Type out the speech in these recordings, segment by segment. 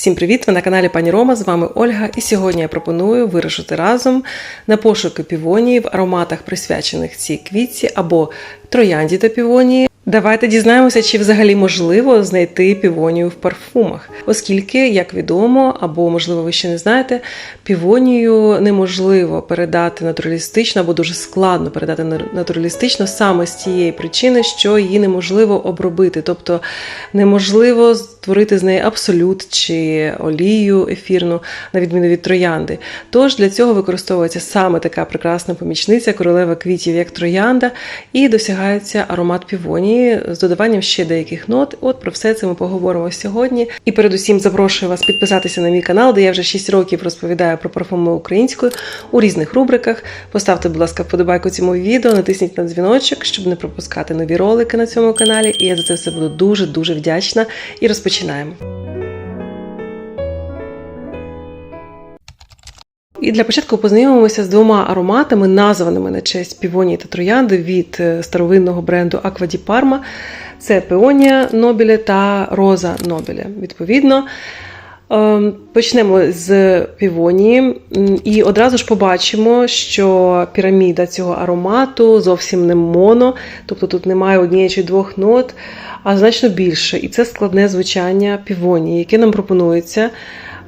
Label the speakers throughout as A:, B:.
A: Всім привіт! Ви на каналі Пані Рома. З вами Ольга. І сьогодні я пропоную вирушити разом на пошуки півонії в ароматах, присвячених цій квітці або троянді та півонії. Давайте дізнаємося, чи взагалі можливо знайти півонію в парфумах, оскільки, як відомо, або можливо ви ще не знаєте, півонію неможливо передати натуралістично або дуже складно передати натуралістично саме з тієї причини, що її неможливо обробити, тобто неможливо створити з неї абсолют чи олію ефірну, на відміну від троянди. Тож для цього використовується саме така прекрасна помічниця королева квітів, як троянда, і досягається аромат півонії з додаванням ще деяких нот. От про все це ми поговоримо сьогодні. І передусім запрошую вас підписатися на мій канал, де я вже 6 років розповідаю про парфуми українською у різних рубриках. Поставте, будь ласка, вподобайку цьому відео, натисніть на дзвіночок, щоб не пропускати нові ролики на цьому каналі. І я за це все буду дуже дуже вдячна. І розпочинаємо. І для початку познайомимося з двома ароматами, названими на честь півонії та троянди від е, старовинного бренду di Parma. Це Пеонія Нобіле та Роза Нобіле. Відповідно, ем, почнемо з півонії, і одразу ж побачимо, що піраміда цього аромату зовсім не моно, тобто тут немає однієї чи двох нот, а значно більше. І це складне звучання півонії, яке нам пропонується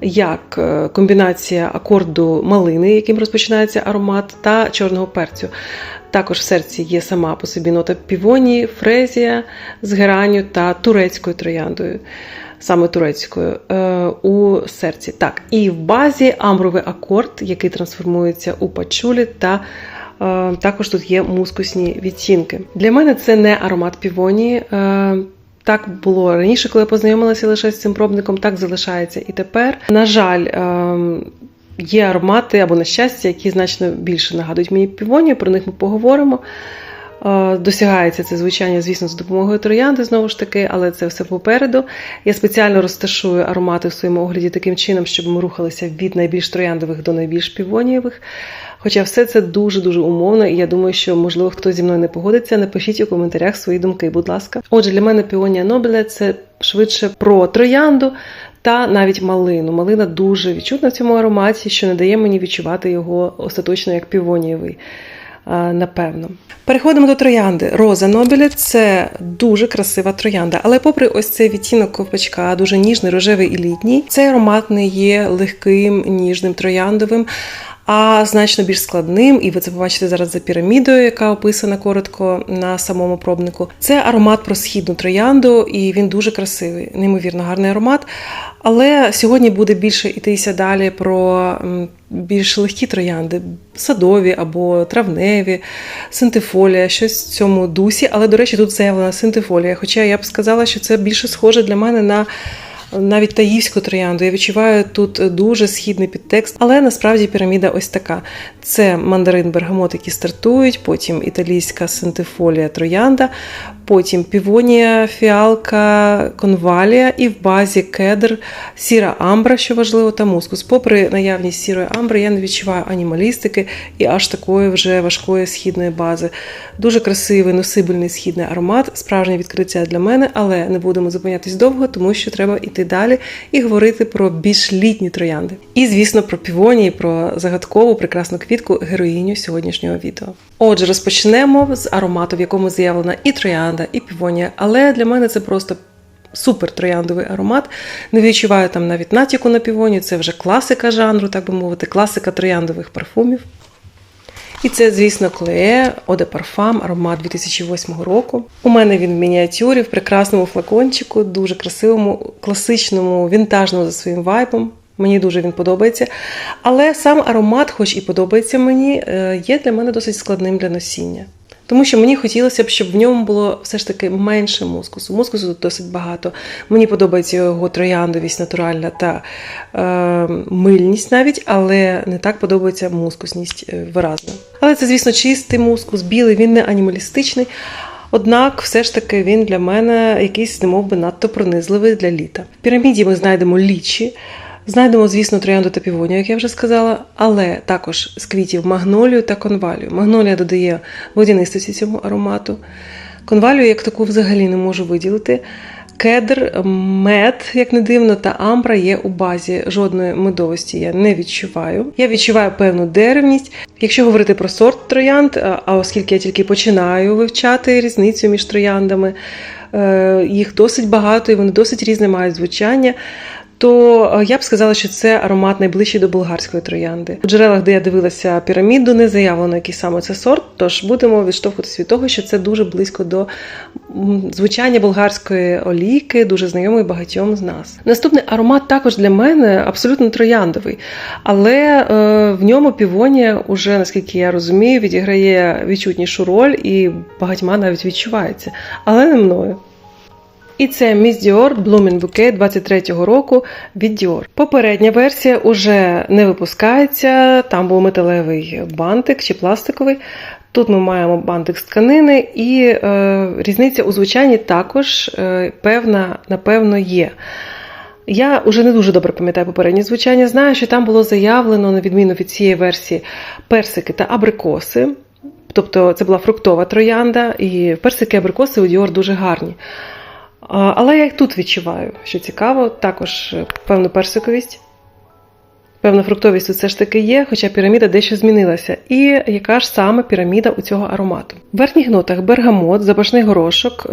A: як е, комбінація акорду малини, яким розпочинається аромат, та чорного перцю. Також в серці є сама по собі нота півонії, фрезія з геранню та турецькою трояндою, саме турецькою е, у серці. Так, І в базі амбровий акорд, який трансформується у пачулі, та е, також тут є мускусні відтінки. Для мене це не аромат півонії. Так було раніше, коли я познайомилася лише з цим пробником, так залишається і тепер. На жаль, ем, є аромати або на щастя, які значно більше нагадують мені півонію, про них ми поговоримо. Е, досягається це звучання, звісно, з допомогою троянди, знову ж таки, але це все попереду. Я спеціально розташую аромати в своєму огляді таким чином, щоб ми рухалися від найбільш трояндових до найбільш півонієвих. Хоча все це дуже-дуже умовно, і я думаю, що, можливо, хто зі мною не погодиться, напишіть у коментарях свої думки, будь ласка. Отже, для мене піонія Нобеля це швидше про троянду. Та навіть малину. Малина дуже відчутна в цьому ароматі, що не дає мені відчувати його остаточно як півонієвий напевно. Переходимо до троянди. Роза Нобеля це дуже красива троянда. Але, попри ось цей відтінок ковпачка, дуже ніжний, рожевий і літній, цей аромат не є легким, ніжним трояндовим. А значно більш складним, і ви це побачите зараз за пірамідою, яка описана коротко на самому пробнику. Це аромат про східну троянду, і він дуже красивий, неймовірно гарний аромат. Але сьогодні буде більше йтися далі про більш легкі троянди, садові або травневі, синтифолія, щось в цьому дусі. Але, до речі, тут заявлена синтифолія. Хоча я б сказала, що це більше схоже для мене на навіть таївську троянду. Я відчуваю тут дуже східний підтекст, але насправді піраміда ось така: це мандарин бергамот, які стартують, потім італійська синтифолія троянда, потім півонія, фіалка, конвалія і в базі кедр, сіра амбра, що важливо, та мускус. Попри наявність сірої амбри, я не відчуваю анімалістики і аж такої вже важкої східної бази. Дуже красивий, носибельний східний аромат, справжнє відкриття для мене, але не будемо зупинятись довго, тому що треба йти далі і говорити про більш літні троянди. І, звісно, про півонії, про загадкову прекрасну квітку героїню сьогоднішнього відео. Отже, розпочнемо з аромату, в якому з'явлена і троянда, і півонія. Але для мене це просто супер трояндовий аромат. Не відчуваю там навіть натяку на півонію, це вже класика жанру, так би мовити, класика трояндових парфумів. І це, звісно, клеє Оде Парфам, аромат 2008 року. У мене він в мініатюрі, в прекрасному флакончику, дуже красивому, класичному, вінтажному за своїм вайбом. Мені дуже він подобається. Але сам аромат, хоч і подобається мені, е, є для мене досить складним для носіння. Тому що мені хотілося б, щоб в ньому було все ж таки менше мускусу. Мускусу тут досить багато. Мені подобається його трояндовість натуральна та е, мильність навіть, але не так подобається мускусність е, виразна. Але це, звісно, чистий мускус, білий, він не анімалістичний. Однак, все ж таки, він для мене якийсь, немов би, надто пронизливий для літа. В піраміді ми знайдемо лічі. Знайдемо, звісно, троянду та півонію, як я вже сказала, але також з квітів магнолію та конвалію. Магнолія додає водянистості цьому аромату. Конвалію, як таку, взагалі не можу виділити. кедр, мед, як не дивно, та амбра є у базі. Жодної медовості я не відчуваю. Я відчуваю певну деревність. Якщо говорити про сорт троянд, а оскільки я тільки починаю вивчати різницю між трояндами, е, їх досить багато і вони досить різне мають звучання. То е, я б сказала, що це аромат найближчий до болгарської троянди. У джерелах, де я дивилася піраміду, не заявлено, який саме це сорт. Тож будемо відштовхуватися від того, що це дуже близько до звучання болгарської олійки, дуже знайомий багатьом з нас. Наступний аромат також для мене абсолютно трояндовий, але е, в ньому півонія, уже наскільки я розумію, відіграє відчутнішу роль і багатьма навіть відчувається, але не мною. І це Miss Dior Blooming Bouquet 23-го року від Dior. Попередня версія уже не випускається, там був металевий бантик чи пластиковий. Тут ми маємо бантик з тканини, і е, різниця у звучанні також е, певна, напевно, є. Я вже не дуже добре пам'ятаю попереднє звучання. Знаю, що там було заявлено, на відміну від цієї версії, персики та абрикоси. Тобто це була фруктова троянда, і персики абрикоси у Dior дуже гарні. Але я і тут відчуваю, що цікаво, також е, певну персиковість. Певна фруктовість тут все ж таки є, хоча піраміда дещо змінилася. І яка ж саме піраміда у цього аромату? В верхніх нотах бергамот, запашний горошок, е,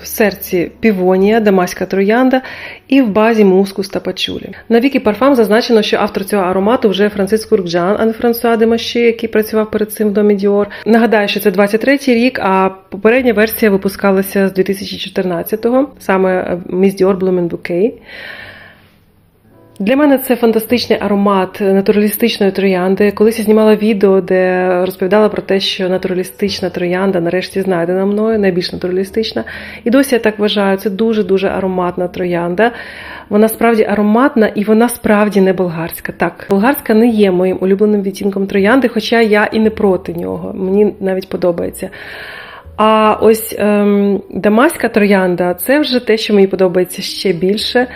A: в серці півонія, дамаська троянда і в базі мускус та пачулі. На вікі парфам зазначено, що автор цього аромату вже Франциск Куркджан, а не Франсуа де Маші, який працював перед цим в домі Діор. Нагадаю, що це 23-й рік, а попередня версія випускалася з 2014-го, саме Miss Dior Blooming Bouquet. Для мене це фантастичний аромат натуралістичної троянди. Колись я знімала відео, де розповідала про те, що натуралістична троянда нарешті знайдена мною, найбільш натуралістична. І досі я так вважаю, це дуже-дуже ароматна троянда. Вона справді ароматна і вона справді не болгарська. Так, болгарська не є моїм улюбленим відтінком троянди, хоча я і не проти нього. Мені навіть подобається. А ось ем, дамаська троянда це вже те, що мені подобається ще більше.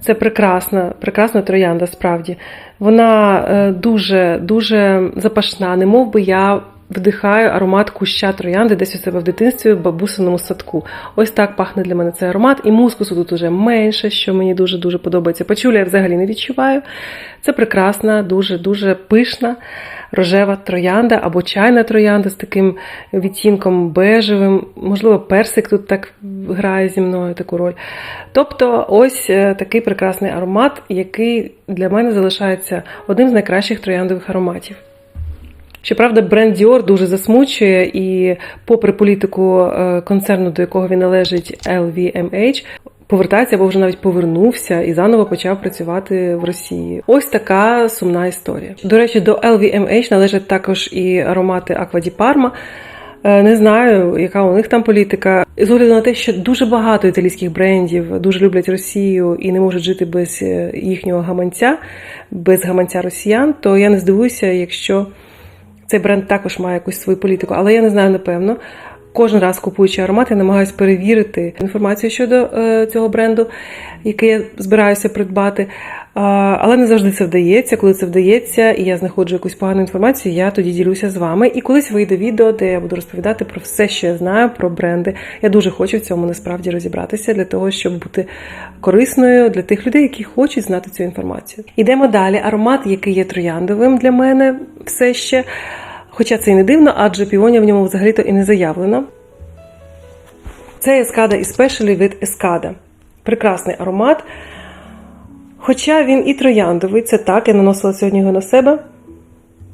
A: Це прекрасна, прекрасна троянда, справді. Вона е, дуже дуже запашна, не мов би я вдихаю аромат куща троянди десь у себе в дитинстві в бабусиному садку. Ось так пахне для мене цей аромат. І мускусу тут уже менше, що мені дуже-дуже подобається. Пачуля я взагалі не відчуваю. Це прекрасна, дуже-дуже пишна рожева троянда або чайна троянда з таким відтінком бежевим. Можливо, персик тут так грає зі мною таку роль. Тобто, ось е, такий прекрасний аромат, який для мене залишається одним з найкращих трояндових ароматів. Щоправда, бренд Dior дуже засмучує, і, попри політику е, концерну, до якого він належить LVMH, повертається або вже навіть повернувся і заново почав працювати в Росії. Ось така сумна історія. До речі, до LVMH належать також і аромати di Parma. Е, Не знаю, яка у них там політика. З огляду на те, що дуже багато італійських брендів дуже люблять Росію і не можуть жити без е, їхнього гаманця, без гаманця росіян, то я не здивуюся, якщо цей бренд також має якусь свою політику, але я не знаю напевно. Кожен раз купуючи аромат, я намагаюся перевірити інформацію щодо е, цього бренду, який я збираюся придбати. Але не завжди це вдається. Коли це вдається, і я знаходжу якусь погану інформацію, я тоді ділюся з вами. І колись вийде відео, де я буду розповідати про все, що я знаю про бренди. Я дуже хочу в цьому насправді розібратися для того, щоб бути корисною для тих людей, які хочуть знати цю інформацію. Ідемо далі. Аромат, який є трояндовим для мене, все ще. Хоча це і не дивно, адже піонія в ньому взагалі-то і не заявлено. Це Ескада Especially від Ескада. Прекрасний аромат. Хоча він і трояндовий, це так, я наносила сьогодні його на себе.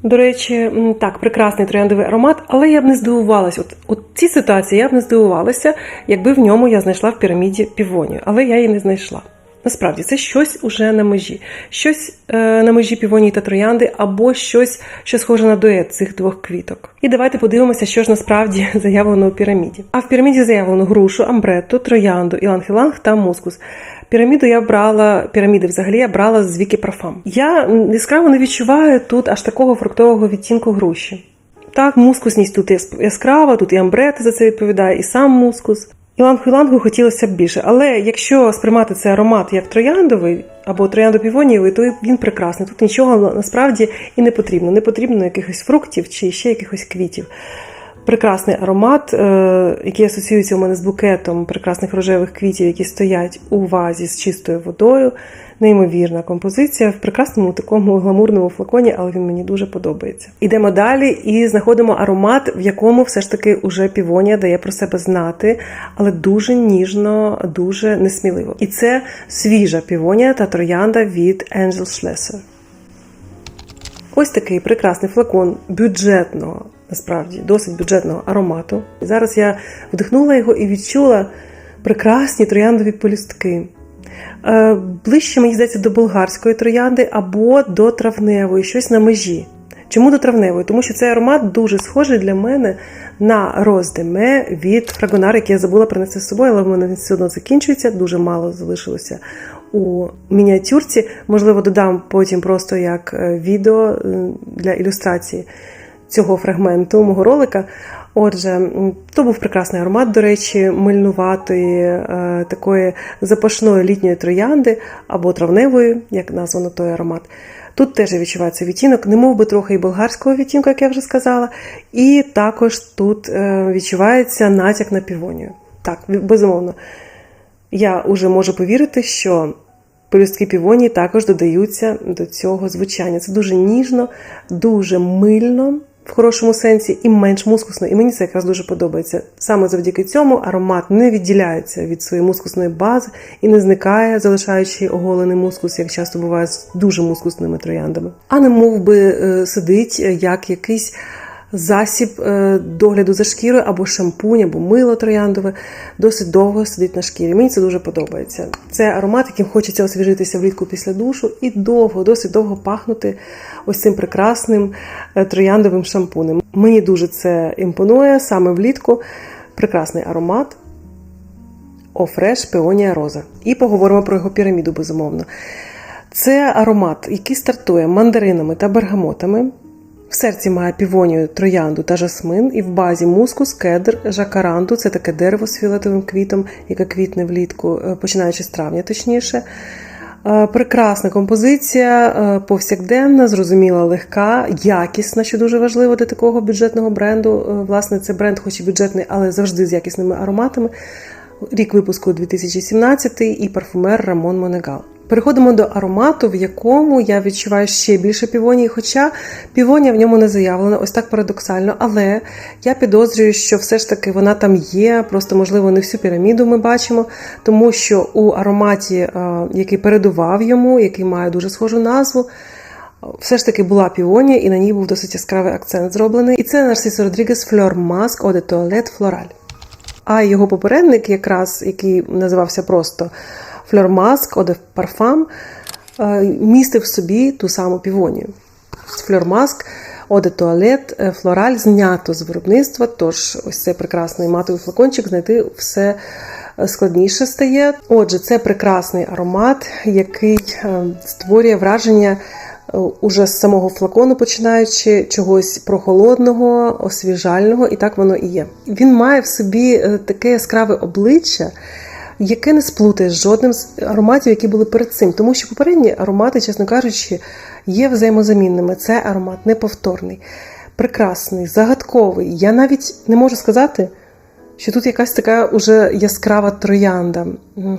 A: До речі, так, прекрасний трояндовий аромат, але я б не здивувалася. От, от цій ситуації я б не здивувалася, якби в ньому я знайшла в піраміді півонію, але я її не знайшла. Насправді, це щось уже на межі, щось е, на межі півонії та троянди, або щось, що схоже на дует цих двох квіток. І давайте подивимося, що ж насправді заявлено у піраміді. А в піраміді заявлено грушу, амбрету, троянду, іланг-іланг та мускус. Піраміду я брала, піраміди взагалі я брала з Вікі Парфам. Я яскраво не відчуваю тут аж такого фруктового відтінку груші. Так, мускусність тут яскрава, тут і амбрета за це відповідає, і сам мускус. Ілангу-ілангу хотілося б більше, але якщо сприймати цей аромат як трояндовий або трояндо-півонієвий, то він прекрасний. Тут нічого насправді і не потрібно. Не потрібно якихось фруктів чи ще якихось квітів. Прекрасний аромат, е, який асоціюється у мене з букетом прекрасних рожевих квітів, які стоять у вазі з чистою водою. Неймовірна композиція в прекрасному такому гламурному флаконі, але він мені дуже подобається. Ідемо далі і знаходимо аромат, в якому все ж таки уже півонія дає про себе знати, але дуже ніжно, дуже несміливо. І це свіжа півонія та троянда від Angel Schlesser. Ось такий прекрасний флакон бюджетного, насправді досить бюджетного аромату. Зараз я вдихнула його і відчула прекрасні трояндові полюстки. Е, Ближче, мені здається, до болгарської троянди або до травневої, щось на межі. Чому до травневої? Тому що цей аромат дуже схожий для мене на роздеме від фрагонар, який я забула принести з собою, але в мене він все одно закінчується, дуже мало залишилося у мініатюрці. Можливо, додам потім просто як е, відео для ілюстрації цього фрагменту мого ролика. Отже, то був прекрасний аромат, до речі, мильнуватої, е, такої запашної літньої троянди або травневої, як названо той аромат. Тут теж відчувається відтінок, не би трохи і болгарського відтінку, як я вже сказала, і також тут е, відчувається натяк на півонію. Так, безумовно. Я вже можу повірити, що пелюстки півонії також додаються до цього звучання. Це дуже ніжно, дуже мильно в хорошому сенсі і менш мускусно. І мені це якраз дуже подобається. Саме завдяки цьому аромат не відділяється від своєї мускусної бази і не зникає, залишаючи оголений мускус, як часто буває з дуже мускусними трояндами. А не мов би е, сидить е, як якийсь засіб е, догляду за шкірою або шампунь, або мило трояндове досить довго сидить на шкірі. Мені це дуже подобається. Це аромат, яким хочеться освіжитися влітку після душу і довго, досить довго пахнути ось цим прекрасним е, трояндовим шампунем. Мені дуже це імпонує саме влітку. Прекрасний аромат. Офреш Пеонія Роза. І поговоримо про його піраміду, безумовно. Це аромат, який стартує мандаринами та бергамотами. В серці має півонію, троянду та жасмин, і в базі мускус, кедр, жакаранду це таке дерево з фіолетовим квітом, яке квітне влітку, е, починаючи з травня, точніше. Е, Прекрасна композиція, е, повсякденна, зрозуміла, легка, якісна, що дуже важливо для такого бюджетного бренду. Власне, це бренд, хоч і бюджетний, але завжди з якісними ароматами. Рік випуску 2017 і парфумер Рамон Монегал. Переходимо до аромату, в якому я відчуваю ще більше півонії, хоча півонія в ньому не заявлена, ось так парадоксально. Але я підозрюю, що все ж таки вона там є, просто, можливо, не всю піраміду ми бачимо, тому що у ароматі, е, який передував йому, який має дуже схожу назву, все ж таки була півонія, і на ній був досить яскравий акцент зроблений. І це Нарсісо Родрігес Fleur Mask Eau de Toilette Floral. А його попередник, якраз який називався просто Fleur Mask Eau de Parfum, е, містив в собі ту саму півонію. Eau de Toilette Floral знято з виробництва, тож ось цей прекрасний матовий флакончик знайти все складніше стає. Отже, це прекрасний аромат, який е, створює враження е, уже з самого флакону, починаючи чогось прохолодного, освіжального, і так воно і є. Він має в собі е, таке яскраве обличчя. Яке не сплутає жодним з ароматів, які були перед цим, тому що попередні аромати, чесно кажучи, є взаємозамінними. Це аромат неповторний, прекрасний, загадковий. Я навіть не можу сказати, що тут якась така уже яскрава троянда.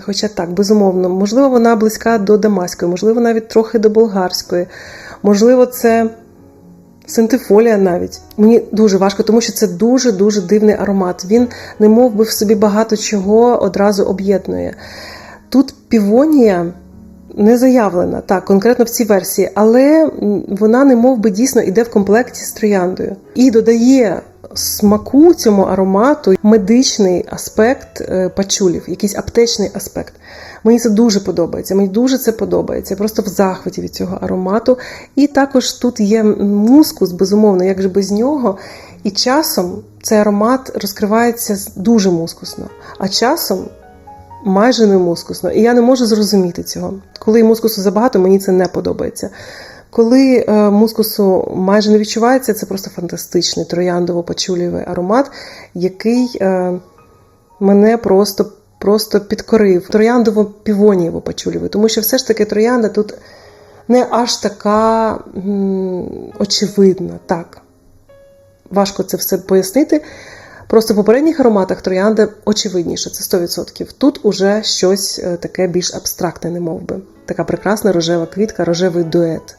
A: Хоча так, безумовно, можливо, вона близька до дамаської, можливо, навіть трохи до болгарської, можливо, це. Синтифолія навіть. Мені дуже важко, тому що це дуже-дуже дивний аромат. Він не мов би в собі багато чого одразу об'єднує. Тут півонія не заявлена, так, конкретно в цій версії, але вона не мов би дійсно йде в комплекті з трояндою. І додає смаку цьому аромату медичний аспект е, пачулів, якийсь аптечний аспект. Мені це дуже подобається. Мені дуже це подобається. Я просто в захваті від цього аромату. І також тут є мускус, безумовно, як же без нього. І часом цей аромат розкривається дуже мускусно, а часом майже не мускусно. І я не можу зрозуміти цього. Коли мускусу забагато, мені це не подобається. Коли е, мускусу майже не відчувається, це просто фантастичний трояндово-пачулєвий аромат, який е, мене просто просто підкорив. Трояндово-півонієво пачулєвий, тому що все ж таки троянда тут не аж така очевидна. Так. важко це все пояснити. Просто в попередніх ароматах троянда очевидніше, це 100%. Тут уже щось е, таке більш абстрактне, не мов би. Така прекрасна рожева квітка, рожевий дует.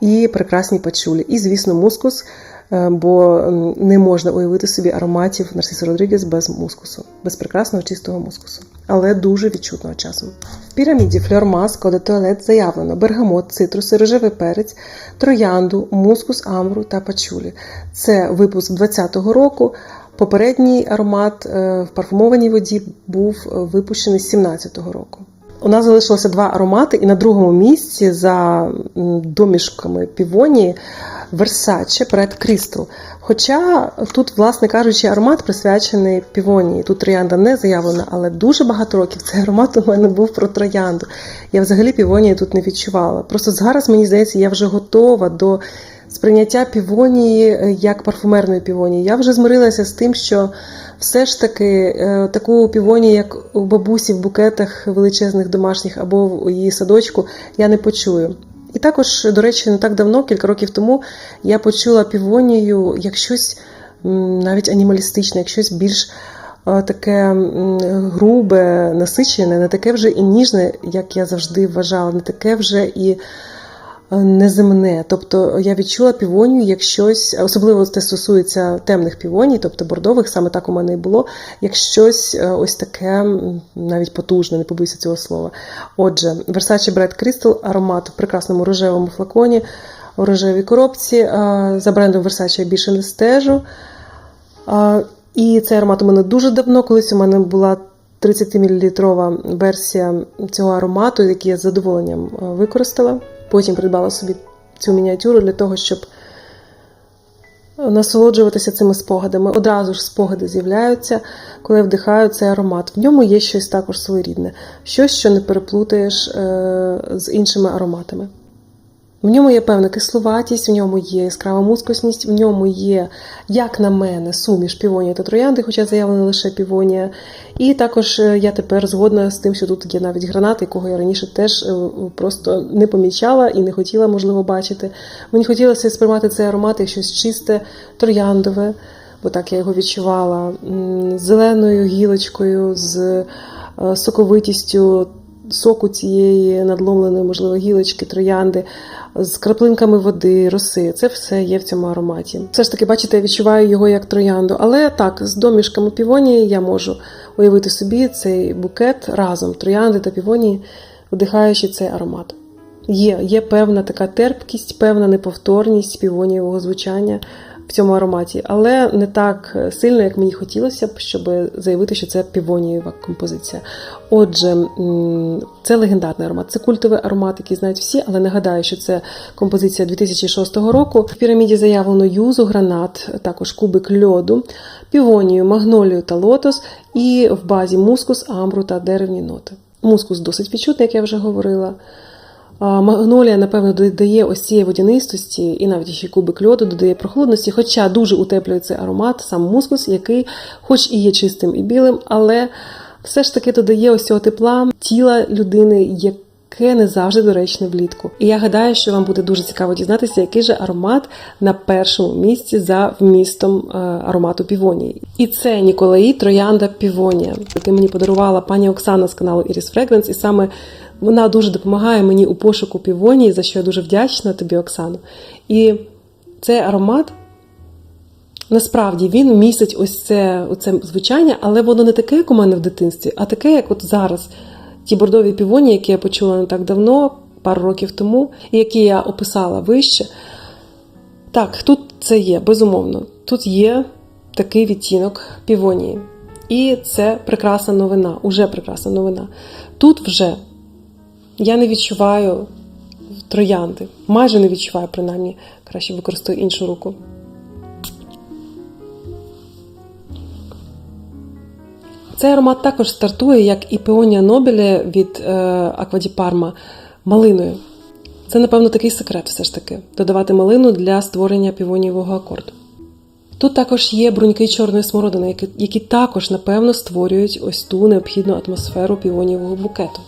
A: І прекрасні пачулі. І, звісно, мускус, е, бо не можна уявити собі ароматів Нарсиса Родрігес без мускусу, без прекрасного чистого мускусу, але дуже відчутного часом. В піраміді Фльор Маско де туалет заявлено бергамот, цитруси, рожевий перець, троянду, мускус, амбру та пачулі. Це випуск 2020 року. Попередній аромат е, в парфумованій воді був е, випущений з 17-го року. У нас залишилося два аромати, і на другому місці за домішками півонії Versace Red Crystal. Хоча тут, власне кажучи, аромат присвячений півонії. Тут троянда не заявлена, але дуже багато років цей аромат у мене був про троянду. Я взагалі півонії тут не відчувала. Просто зараз, мені здається, я вже готова до сприйняття півонії е, як парфумерної півонії. Я вже змирилася з тим, що все ж таки е, таку півонію, як у бабусі в букетах величезних домашніх або в її садочку, я не почую. І також, до речі, не так давно, кілька років тому, я почула півонію як щось навіть анімалістичне, як щось більш е, таке грубе, насичене, не таке вже і ніжне, як я завжди вважала, не таке вже і неземне. Тобто я відчула півонію як щось, особливо це стосується темних півоній, тобто бордових, саме так у мене і було, як щось е, ось таке навіть потужне, не побоюся цього слова. Отже, Versace Bright Crystal аромат в прекрасному рожевому флаконі, у рожевій коробці. Е, За брендом Versace я більше не стежу. І цей аромат у мене дуже давно. Колись у мене була 30-мл версія цього аромату, який я з задоволенням е, використала. Потім придбала собі цю мініатюру для того, щоб насолоджуватися цими спогадами. Одразу ж спогади з'являються, коли вдихаю цей аромат. В ньому є щось також своєрідне, щось, що не переплутаєш е, з іншими ароматами. В ньому є певна кисловатість, в ньому є яскрава мускусність, в ньому є, як на мене, суміш півонія та троянди, хоча заявлена лише півонія. І також е, я тепер згодна з тим, що тут є навіть гранат, якого я раніше теж е, просто не помічала і не хотіла, можливо, бачити. Мені хотілося сприймати цей аромат як щось чисте, трояндове, бо так я його відчувала, з зеленою гілочкою, з е, соковитістю соку цієї надломленої, можливо, гілочки, троянди, з краплинками води, роси. Це все є в цьому ароматі. Все ж таки, бачите, я відчуваю його як троянду. Але так, з домішками півонії я можу уявити собі цей букет разом троянди та півонії, вдихаючи цей аромат. Є, є певна така терпкість, певна неповторність півонієвого звучання в цьому ароматі, але не так сильно, як мені хотілося б, щоб заявити, що це півонієва композиція. Отже, це легендарний аромат, це культовий аромат, який знають всі, але нагадаю, що це композиція 2006 року. В піраміді заявлено юзу, гранат, також кубик льоду, півонію, магнолію та лотос, і в базі мускус, амбру та деревні ноти. Мускус досить відчутний, як я вже говорила. Магнолія, напевно, додає ось цієї водянистості, і навіть ще кубик льоду додає прохолодності, хоча дуже утеплює цей аромат, сам мускус, який, хоч і є чистим і білим, але все ж таки додає ось цього тепла тіла людини, яке не завжди доречне влітку. І я гадаю, що вам буде дуже цікаво дізнатися, який же аромат на першому місці за вмістом е, аромату півонії. І це Ніколаї Троянда Півонія, який мені подарувала пані Оксана з каналу Iris Fragrance, і саме вона дуже допомагає мені у пошуку півонії, за що я дуже вдячна тобі, Оксано. І цей аромат. Насправді він містить ось це, оце звучання, але воно не таке, як у мене в дитинстві, а таке, як от зараз. Ті бордові півоні, які я почула не так давно, пару років тому, і які я описала вище. Так, тут це є, безумовно. Тут є такий відтінок півонії. І це прекрасна новина, уже прекрасна новина. Тут вже я не відчуваю троянди, майже не відчуваю, принаймні, краще використаю іншу руку. Цей аромат також стартує, як і Пеонія Нобіле від е, Акваді Парма малиною. Це, напевно, такий секрет, все ж таки додавати малину для створення півонієвого акорду. Тут також є бруньки чорної смородини, які, які також, напевно, створюють ось ту необхідну атмосферу півонієвого букету.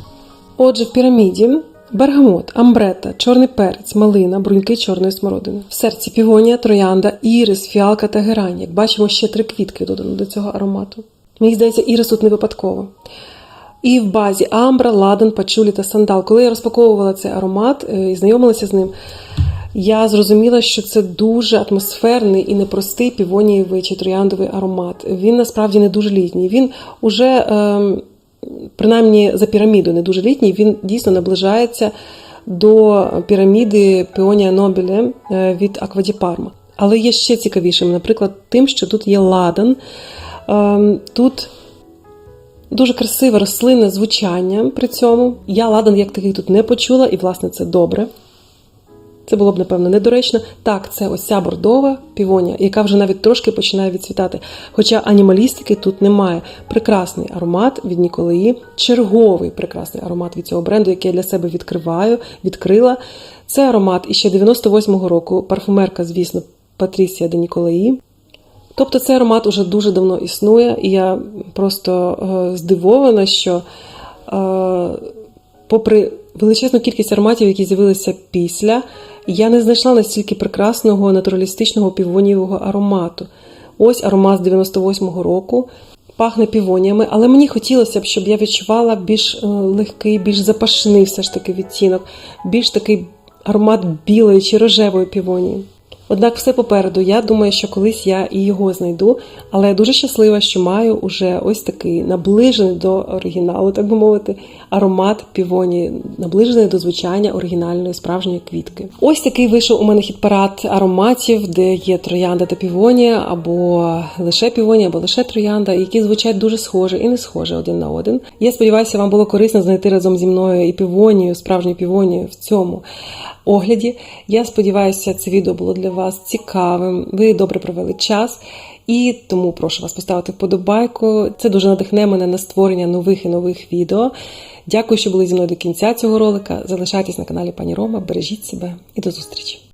A: Отже, в піраміді Бергамот, амбрета, чорний перець, малина, бруньки чорної смородини. В серці півонія, троянда, ірис, фіалка та герань. Як бачимо, ще три квітки додано до цього аромату. Мені здається, ірис тут не випадково. І в базі амбра, ладан, пачулі та сандал. Коли я розпаковувала цей аромат е, і знайомилася з ним, я зрозуміла, що це дуже атмосферний і непростий півонієвий чи трояндовий аромат. Він насправді не дуже літній. Він уже, ем, принаймні за піраміду, не дуже літній, він дійсно наближається до піраміди Піонія Нобіле від Акваді Парма. Але є ще цікавішим, наприклад, тим, що тут є ладан. Ем, Тут Дуже красиве рослинне звучання при цьому. Я ладан як такий тут не почула, і, власне, це добре. Це було б, напевно, недоречно. Так, це ось ця бордова півонія, яка вже навіть трошки починає відцвітати. Хоча анімалістики тут немає. Прекрасний аромат від Ніколаї, черговий прекрасний аромат від цього бренду, який я для себе відкриваю, відкрила. Це аромат іще 98-го року. Парфумерка, звісно, Патрісія де Ніколаї. Тобто цей аромат уже дуже давно існує, і я просто е, здивована, що, е, попри величезну кількість ароматів, які з'явилися після, я не знайшла настільки прекрасного натуралістичного півонієвого аромату. Ось аромат з 98-го року. Пахне півоніями, але мені хотілося б, щоб я відчувала більш е, легкий, більш запашний все ж таки відтінок, більш такий аромат білої чи рожевої півонії. Однак все попереду, я думаю, що колись я і його знайду, але я дуже щаслива, що маю уже ось такий наближений до оригіналу, так би мовити, аромат півоні, наближений до звучання оригінальної справжньої квітки. Ось такий вийшов у мене хіт-парад ароматів, де є троянда та півонія, або лише півонія, або лише троянда, які звучать дуже схоже і не схоже один на один. Я сподіваюся, вам було корисно знайти разом зі мною і півонію, справжню півонію в цьому огляді. Я сподіваюся, це відео було для вас цікавим. Ви добре провели час. І тому прошу вас поставити вподобайку. Це дуже надихне мене на створення нових і нових відео. Дякую, що були зі мною до кінця цього ролика. Залишайтесь на каналі Пані Рома, бережіть себе і до зустрічі!